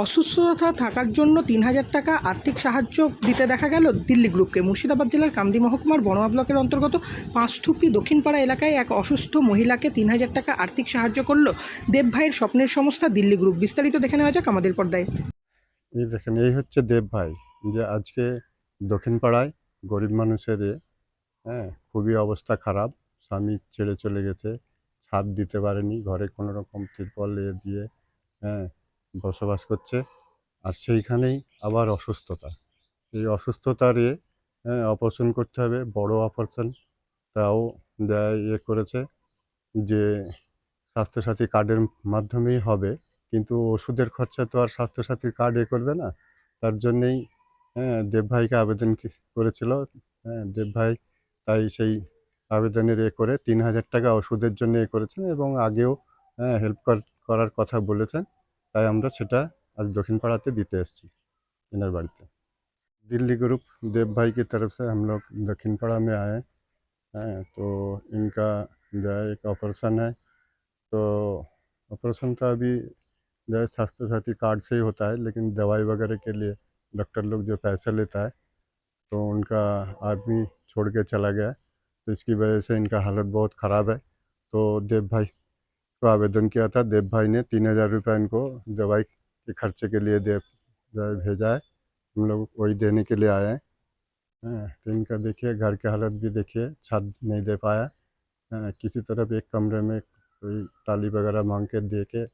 অসুস্থতা থাকার জন্য তিন হাজার টাকা আর্থিক সাহায্য দিতে দেখা গেল দিল্লি গ্রুপকে। মুর্শিদাবাদ জেলার কামদি মহকুমার বনমা ব্লকের অন্তর্গত পাঁচথুপি দক্ষিণপাড়া এলাকায় এক অসুস্থ মহিলাকে তিন হাজার টাকা আর্থিক সাহায্য করল দেব ভাইয়ের স্বপ্নের সংস্থা দিল্লি গ্রুপ। বিস্তারিত দেখে নেওয়া যাক আমাদের পর্দায়। এই দেখেন, এই হচ্ছে দেব ভাই যে আজকে দক্ষিণ পাড়ায় গরিব মানুষের হ্যাঁ খুবই অবস্থা খারাপ। স্বামী ছেড়ে চলে গেছে, ছাদ দিতে পারেনি, ঘরে কোনো রকম তিরপল দিয়ে হ্যাঁ বসবাস করছে আর সেইখানেই আবার অসুস্থতা। এই অসুস্থতার এ হ্যাঁ অপারেশন করতে হবে, বড় অপারেশন তাও দেয় ইয়ে করেছে যে স্বাস্থ্যসাথী কার্ডের মাধ্যমেই হবে। কিন্তু ওষুধের খরচা তো আর স্বাস্থ্যসাথী কার্ড এ করবে না। তার জন্যেই হ্যাঁ দেব ভাইকে আবেদন করেছিল হ্যাঁ দেব ভাই তাই সেই আবেদনের এ করে তিন হাজার টাকা ওষুধের জন্য এ করেছেন এবং আগেও হ্যাঁ হেল্প করার কথা বলেছেন। তাই আমরা সেটা আজ দক্ষিণ পাড়াতে দিতে এসেছি এনার বাড়িতে दिल्ली ग्रुप देव भाई की तरफ से हम लोग दक्षिण पाड़ा में आए हैं तो इनका जो है एक ऑपरेशन है तो ऑपरेशन का अभी जो है स्वास्थ्य साथी कार्ड से ही होता है लेकिन दवाई वगैरह के लिए डॉक्टर लोग जो पैसा लेता है तो उनका आदमी छोड़ के चला गया है तो इसकी वजह से इनका हालत बहुत ख़राब है तो देव भाई को आवेदन किया था देव भाई ने तीन हज़ार रुपये इनको दवाई के खर्चे के लिए दे जो भेजा है। हम लोग वही देने के लिए आए हैं। हाँ, तो इनका देखिए घर की हालत भी देखिए छत नहीं दे पाया। हाँ, किसी तरफ़ एक कमरे में कोई टाली वगैरह मांग के दे के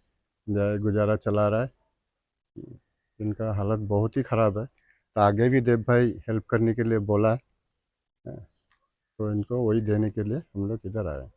जाए गुजारा चला रहा है। इनका हालत बहुत ही ख़राब है। तो आगे भी देव भाई हेल्प करने के लिए बोला है। हाँ, तो इनको वही देने के लिए हम लोग इधर आए हैं।